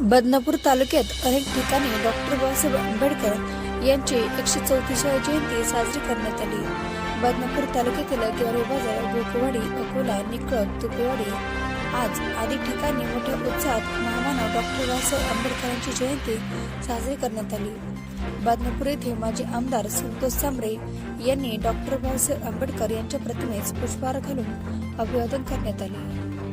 बदनापूर तालुक्यात अनेक ठिकाणी डॉक्टर बाबासाहेब आंबेडकर यांची एकशे चौतीसावी जयंती साजरी करण्यात आली. बदनापूर तालुक्यातील गेवरे बाजार गोकवाडी अकोला निकळत तुपेवाडी आज आदी ठिकाणी मोठ्या उत्साहात महामानव डॉक्टर बाबासाहेब आंबेडकरांची जयंती साजरी करण्यात आली. बदनापूर येथे माजी आमदार संतोष सांबरे यांनी डॉक्टर बाबासाहेब आंबेडकर यांच्या प्रतिमेस पुष्पहार घालून अभिवादन करण्यात आले.